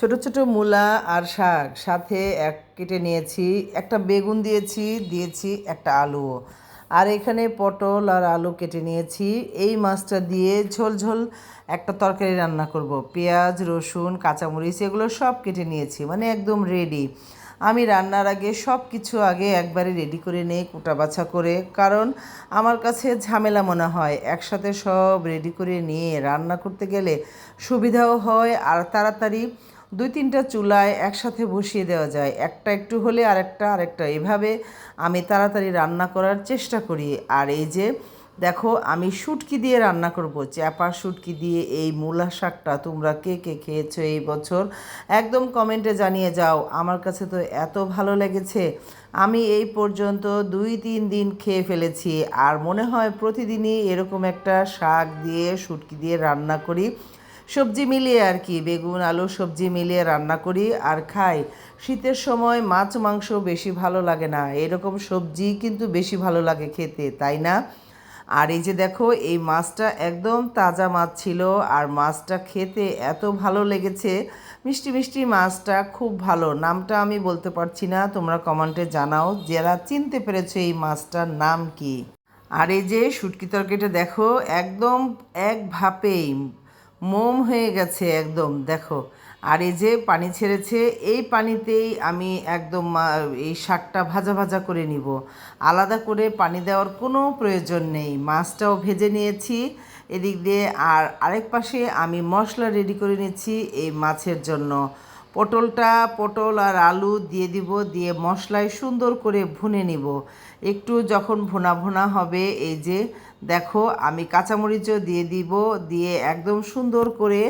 ছোট ছোট মূলা আর শাক সাথে এক কেটে নিয়েছি, একটা বেগুন দিয়েছি দিয়েছি একটা আলুও। আর এখানে পটল আর আলু কেটে নিয়েছি। এই মাছটা দিয়ে ঝোল ঝোল একটা তরকারি রান্না করব। পেঁয়াজ, রসুন, কাঁচামরিচ এগুলো সব কেটে নিয়েছি মানে একদম রেডি আমি রান্নার আগে সব কিছু আগে একবারে রেডি করে নেই কুটা বাছা করে, কারণ আমার কাছে ঝামেলা মনে হয়। একসাথে সব রেডি করে নিয়ে রান্না করতে গেলে সুবিধাও হয় আর তাড়াতাড়ি দুই তিনটা চুলায় একসাথে বসিয়ে দেওয়া যায়। একটা একটু হলে আরেকটা আরেকটা। এভাবে আমি তাড়াতাড়ি রান্না করার চেষ্টা করি। আর এই যে, দেখো, আমি শুটকি দিয়ে রান্না করব। চ্যাপা শুটকি দিয়ে এই মূলা শাকটা তোমরা কে কে খেয়েছো এই বছর একদম কমেন্টে জানিয়ে যাও। আমার কাছে তো এত ভালো লেগেছে। আমি এই পর্যন্ত দুই তিন দিন খেয়ে ফেলেছি। আর মনে হয় প্রতিদিনই এরকম একটা শাক দিয়ে, শুটকি দিয়ে রান্না করি। সবজি মিলিয়ে আর কি, বেগুন, আলু, সবজি মিলিয়ে রান্না করি আর খাই। শীতের সময় মাছ, মাংস বেশি ভালো লাগে না। এরকম সবজি কিন্তু বেশি ভালো লাগে খেতে, তাই না? আর এই যে দেখো, এই মাছটা একদম তাজা মাছ ছিল আর মাছটা খেতে এত ভালো লেগেছে। মিষ্টি মিষ্টি মাছটা খুব ভালো। নামটা আমি বলতে পারছি না, তোমরা কমেন্টে জানাও। যারা চিনতে পেরেছ এই মাছটার নাম কি? আর এই যে শুটকি তরকারিটা দেখো, একদম এক ভাপেই মোম হয়ে গেছে একদম, দেখো। আর এই যে পানি ছেড়েছে, এই পানিতেই আমি একদম এই শাকটা ভাজা ভাজা করে নিব। আলাদা করে পানি দেওয়ার কোনো প্রয়োজন নেই। মাছটাও ভেজে নিয়েছি এদিক দিয়ে, আর আরেক পাশে আমি মশলা রেডি করে নিচ্ছি এই মাছের জন্য। পটলটা, পটল আর আলু দিয়ে দিব, দিয়ে মশলায় সুন্দর করে ভুনে নিব। একটু যখন ভুনা ভুনা হবে, এই যে দেখো, আমি কাঁচামরিচও দিয়ে দিব, দিয়ে একদম সুন্দর করে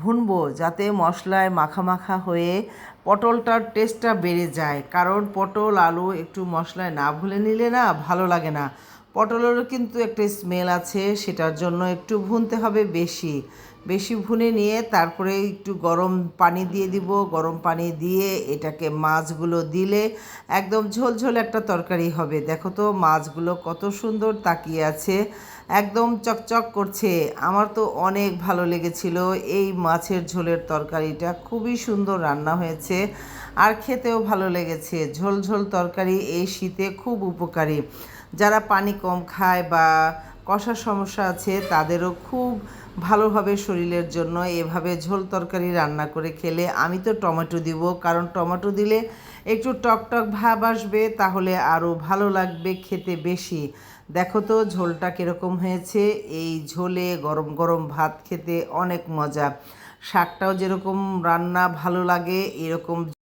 ভুনবো যাতে মশলায় মাখা মাখা হয়ে পটলটার টেস্টটা বেড়ে যায়। কারণ পটল, আলু একটু মশলায় না ভুলে নিলে না ভালো লাগে না। পটলেরও কিন্তু একটা স্মেল আছে, সেটার জন্য একটু ভুনতে হবে বেশি। বেশি ভুনে নিয়ে তারপরে একটু গরম পানি দিয়ে দিব। গরম পানি দিয়ে এটাকে মাছগুলো দিলে একদম ঝোলঝোল একটা তরকারি হবে। দেখো তো, মাছগুলো কত সুন্দর তাকিয়ে আছে। একদম চকচক করছে। আমার তো অনেক ভালো লেগেছিল এই মাছের ঝোলের তরকারিটা। খুবই সুন্দর রান্না হয়েছে আর খেতেও ভালো লেগেছে। ঝোল ঝোল তরকারি এই শীতে খুব উপকারী। যারা পানি কম খায় বা কষার সমস্যা আছে, তাদেরও খুব ভালোভাবে শরীরের জন্য এভাবে ঝোল তরকারি রান্না করে খেলে আমি তো টমেটো দিব। কারণ টমেটো দিলে একটু টক টক ভাব আসবে, তাহলে আরও ভালো লাগবে খেতে বেশি। দেখো তো ঝোলটা কীরকম হয়েছে। এই ঝোলে গরম গরম ভাত খেতে অনেক মজা। শাকটাও যেরকম রান্না ভালো লাগে, এরকম